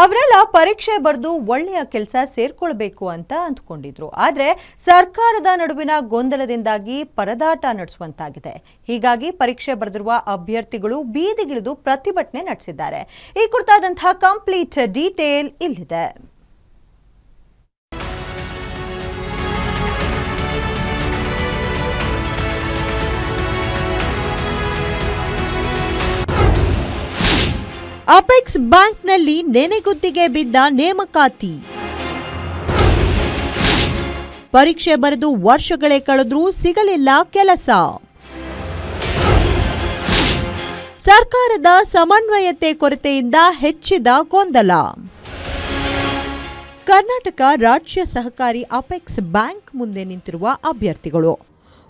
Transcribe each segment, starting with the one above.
ಅವರೆಲ್ಲ ಪರೀಕ್ಷೆ ಬರೆದು ಒಳ್ಳೆಯ ಕೆಲಸ ಸೇರ್ಕೊಳ್ಬೇಕು ಅಂತ ಅಂದ್ಕೊಂಡಿದ್ರು. ಆದರೆ ಸರ್ಕಾರದ ನಡುವಿನ ಗೊಂದಲದಿಂದಾಗಿ ಪರದಾಟ ನಡೆಸುವಂತಾಗಿದೆ. ಹೀಗಾಗಿ ಪರೀಕ್ಷೆ ಬರೆದಿರುವ ಅಭ್ಯರ್ಥಿಗಳು ಬೀದಿಗಿಳಿದು ಪ್ರತಿಭಟನೆ ನಡೆಸಿದ್ದಾರೆ. ಈ ಕುರಿತಾದಂತಹ ಕಂಪ್ಲೀಟ್ ಡೀಟೇಲ್ ಇಲ್ಲಿದೆ. ಅಪೆಕ್ಸ್ ಬ್ಯಾಂಕ್ನಲ್ಲಿ ನೆನೆಗುದ್ದಿಗೆ ಬಿದ್ದ ನೇಮಕಾತಿ. ಪರೀಕ್ಷೆ ಬರೆದು ವರ್ಷಗಳೇ ಕಳೆದರೂ ಸಿಗಲಿಲ್ಲ ಕೆಲಸ. ಸರ್ಕಾರದ ಸಮನ್ವಯತೆ ಕೊರತೆಯಿಂದ ಹೆಚ್ಚಿದ ಗೊಂದಲ. ಕರ್ನಾಟಕ ರಾಜ್ಯ ಸಹಕಾರಿ ಅಪೆಕ್ಸ್ ಬ್ಯಾಂಕ್ ಮುಂದೆ ನಿಂತಿರುವ ಅಭ್ಯರ್ಥಿಗಳು.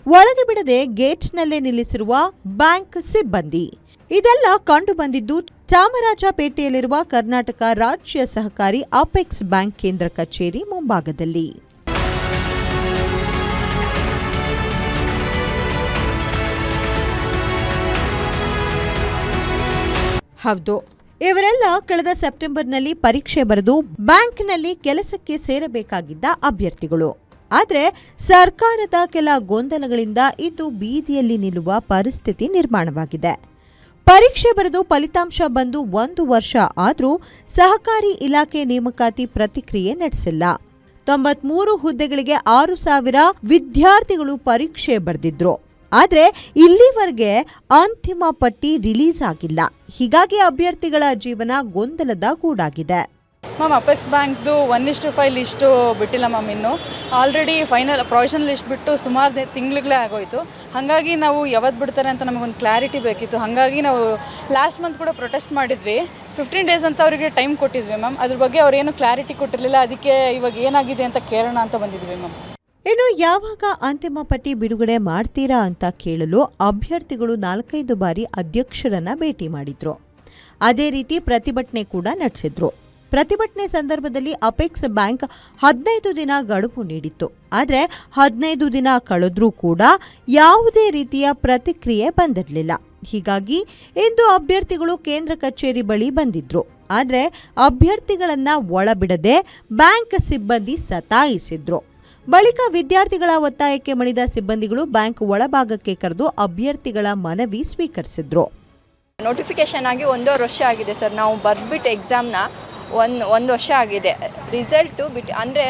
ಒಳಗೆ ಬಿಡದೆ ಗೇಟ್ನಲ್ಲೇ ನಿಲ್ಲಿಸಿರುವ ಬ್ಯಾಂಕ್ ಸಿಬ್ಬಂದಿ. ಇದೆಲ್ಲ ಕಂಡು ಬಂದಿದ್ದು ಚಾಮರಾಜಪೇಟೆಯಲ್ಲಿರುವ ಕರ್ನಾಟಕ ರಾಜ್ಯ ಸಹಕಾರಿ ಅಪೆಕ್ಸ್ ಬ್ಯಾಂಕ್ ಕೇಂದ್ರ ಕಚೇರಿ ಮುಂಭಾಗದಲ್ಲಿ. ಹೌದು. ಇವರೆಲ್ಲ ಕಳೆದ ಸೆಪ್ಟೆಂಬರ್ನಲ್ಲಿ ಪರೀಕ್ಷೆ ಬರೆದು ಬ್ಯಾಂಕ್ನಲ್ಲಿ ಕೆಲಸಕ್ಕೆ ಸೇರಬೇಕಾಗಿದ್ದ ಅಭ್ಯರ್ಥಿಗಳು. ಆದರೆ ಸರ್ಕಾರದ ಕೆಲ ಗೊಂದಲಗಳಿಂದ ಇದು ಬೀದಿಯಲ್ಲಿ ನಿಲ್ಲುವ ಪರಿಸ್ಥಿತಿ ನಿರ್ಮಾಣವಾಗಿದೆ. ಪರೀಕ್ಷೆ ಬರೆದು ಫಲಿತಾಂಶ ಬಂದು ಒಂದು ವರ್ಷ ಆದರೂ ಸಹಕಾರಿ ಇಲಾಖೆ ನೇಮಕಾತಿ ಪ್ರತಿಕ್ರಿಯೆ ನಡೆಸಿಲ್ಲ. ತೊಂಬತ್ಮೂರು ಹುದ್ದೆಗಳಿಗೆ ಆರು ಸಾವಿರ ವಿದ್ಯಾರ್ಥಿಗಳು ಪರೀಕ್ಷೆ ಬರೆದಿದ್ರು. ಆದರೆ ಇಲ್ಲಿವರೆಗೆ ಅಂತಿಮ ಪಟ್ಟಿ ರಿಲೀಸ್ ಆಗಿಲ್ಲ. ಹೀಗಾಗಿ ಅಭ್ಯರ್ಥಿಗಳ ಜೀವನ ಗೊಂದಲದ ಗೂಡಾಗಿದೆ. ಮ್ಯಾಮ್ ಅಪೆಕ್ಸ್ ಬ್ಯಾಂಕ್ದು ಒನ್ ಇಷ್ಟು ಫೈವ್ ಲಿಸ್ಟು ಬಿಟ್ಟಿಲ್ಲ ಮ್ಯಾಮ್ ಇನ್ನು. ಆಲ್ರೆಡಿ ಫೈನಲ್ ಪ್ರೊವಿಷನ್ ಲಿಸ್ಟ್ ಬಿಟ್ಟು ಸುಮಾರು ತಿಂಗಳುಗಳೇ ಆಗೋಯ್ತು. ಹಾಗಾಗಿ ನಾವು ಯಾವತ್ತು ಬಿಡ್ತಾರೆ ಅಂತ ನಮಗೊಂದು ಕ್ಲಾರಿಟಿ ಬೇಕಿತ್ತು. ಹಾಗಾಗಿ ನಾವು ಲಾಸ್ಟ್ ಮಂತ್ ಕೂಡ ಪ್ರೊಟೆಸ್ಟ್ ಮಾಡಿದ್ವಿ. ಫಿಫ್ಟೀನ್ ಡೇಸ್ ಅಂತ ಅವರಿಗೆ ಟೈಮ್ ಕೊಟ್ಟಿದ್ವಿ ಮ್ಯಾಮ್ ಅದ್ರ ಬಗ್ಗೆ ಅವ್ರೇನು ಕ್ಲಾರಿಟಿ ಕೊಟ್ಟಿರಲಿಲ್ಲ. ಅದಕ್ಕೆ ಇವಾಗ ಏನಾಗಿದೆ ಅಂತ ಕೇಳೋಣ ಅಂತ ಬಂದಿದ್ವಿ ಮ್ಯಾಮ್ ಇನ್ನು ಯಾವಾಗ ಅಂತಿಮ ಪಟ್ಟಿ ಬಿಡುಗಡೆ ಮಾಡ್ತೀರಾ ಅಂತ ಕೇಳಲು ಅಭ್ಯರ್ಥಿಗಳು ನಾಲ್ಕೈದು ಬಾರಿ ಅಧ್ಯಕ್ಷರನ್ನ ಭೇಟಿ ಮಾಡಿದ್ರು. ಅದೇ ರೀತಿ ಪ್ರತಿಭಟನೆ ಕೂಡ ನಡೆಸಿದ್ರು. ಪ್ರತಿಭಟನೆ ಸಂದರ್ಭದಲ್ಲಿ ಅಪೆಕ್ಸ್ ಬ್ಯಾಂಕ್ ಹದಿನೈದು ದಿನ ಗಡುವು ನೀಡಿತ್ತು. ಆದರೆ ಹದಿನೈದು ದಿನ ಕಳೆದ್ರೂ ಕೂಡ ಯಾವುದೇ ರೀತಿಯ ಪ್ರತಿಕ್ರಿಯೆ ಬಂದಿರಲಿಲ್ಲ. ಹೀಗಾಗಿ ಇಂದು ಅಭ್ಯರ್ಥಿಗಳು ಕೇಂದ್ರ ಕಚೇರಿ ಬಳಿ ಬಂದಿದ್ರು. ಆದರೆ ಅಭ್ಯರ್ಥಿಗಳನ್ನು ಒಳಬಿಡದೆ ಬ್ಯಾಂಕ್ ಸಿಬ್ಬಂದಿ ಸತಾಯಿಸಿದ್ರು. ಬಳಿಕ ವಿದ್ಯಾರ್ಥಿಗಳ ಒತ್ತಾಯಕ್ಕೆ ಮಣಿದ ಸಿಬ್ಬಂದಿಗಳು ಬ್ಯಾಂಕ್ ಒಳಭಾಗಕ್ಕೆ ಕರೆದು ಅಭ್ಯರ್ಥಿಗಳ ಮನವಿ ಸ್ವೀಕರಿಸಿದ್ರು. ನೋಟಿಫಿಕೇಶನ್ ಆಗಿ ಒಂದೂವರೆ ವರ್ಷ ಆಗಿದೆ ಸರ್. ನಾವು ಬರ್ಬಿಟ್ಟು ಎಕ್ಸಾಮ್ನ ಒಂದು ಒಂದು ವರ್ಷ ಆಗಿದೆ. ರಿಸಲ್ಟು ಬಿಟ್ಟು ಅಂದರೆ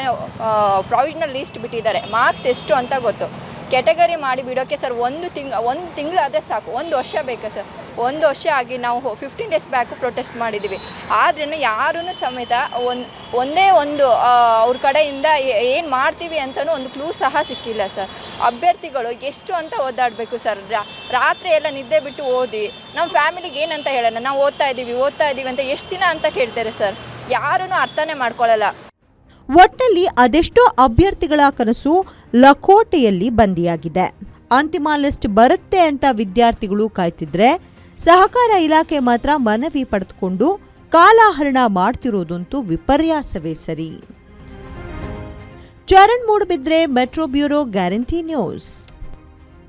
ಪ್ರಾವಿಷನಲ್ ಲಿಸ್ಟ್ ಬಿಟ್ಟಿದ್ದಾರೆ. ಮಾರ್ಕ್ಸ್ ಎಷ್ಟು ಅಂತ ಗೊತ್ತು. ಕ್ಯಾಟಗರಿ ಮಾಡಿ ಬಿಡೋಕ್ಕೆ ಸರ್ ಒಂದು ತಿಂಗ್, ಒಂದು ತಿಂಗಳಾದರೆ ಸಾಕು. ಒಂದು ವರ್ಷ ಬೇಕಾ ಸರ್ ಒಂದು ವರ್ಷ ಆಗಿ ನಾವು ಫಿಫ್ಟೀನ್ ಡೇಸ್ ಬ್ಯಾಕು ಪ್ರೊಟೆಸ್ಟ್ ಮಾಡಿದ್ದೀವಿ ಆದ್ರೂ ಯಾರೂ ಸಮೇತ ಒಂದು, ಒಂದೇ ಒಂದು ಅವ್ರ ಕಡೆಯಿಂದ ಏನು ಮಾಡ್ತೀವಿ ಅಂತಲೂ ಒಂದು ಕ್ಲೂ ಸಹ ಸಿಕ್ಕಿಲ್ಲ ಸರ್ ಅಭ್ಯರ್ಥಿಗಳು ಎಷ್ಟು ಅಂತ ಓದಾಡಬೇಕು ಸರ್ ರಾತ್ರಿ ಎಲ್ಲ ನಿದ್ದೆ ಬಿಟ್ಟು ಓದಿ ನಮ್ಮ ಫ್ಯಾಮಿಲಿಗೆ ಏನಂತ ಹೇಳೋಣ? ನಾವು ಓದ್ತಾ ಇದ್ದೀವಿ ಓದ್ತಾ ಇದ್ದೀವಿ ಅಂತ ಎಷ್ಟು ದಿನ ಅಂತ ಕೇಳ್ತಾರೆ ಸರ್ ಯಾರೂ ಅರ್ಥನೇ ಮಾಡ್ಕೊಳ್ಳಲ್ಲ ಒಟ್ಟಲ್ಲಿ ಅದೆಷ್ಟೋ ಅಭ್ಯರ್ಥಿಗಳ ಕನಸು ಲಕೋಟೆಯಲ್ಲಿ ಬಂದಿಯಾಗಿದೆ. ಅಂತಿಮ ಲಿಸ್ಟ್ ಬರುತ್ತೆ ಅಂತ ವಿದ್ಯಾರ್ಥಿಗಳು ಕಾಯ್ತಿದ್ರೆ ಸಹಕಾರ ಇಲಾಖೆ ಮಾತ್ರ ಮನವಿ ಪಡೆದುಕೊಂಡು ಕಾಲಹರಣ ಮಾಡ್ತಿರೋದಂತೂ ವಿಪರ್ಯಾಸವೇ ಸರಿ. Charan Moodbidri metro bureau guarantee news.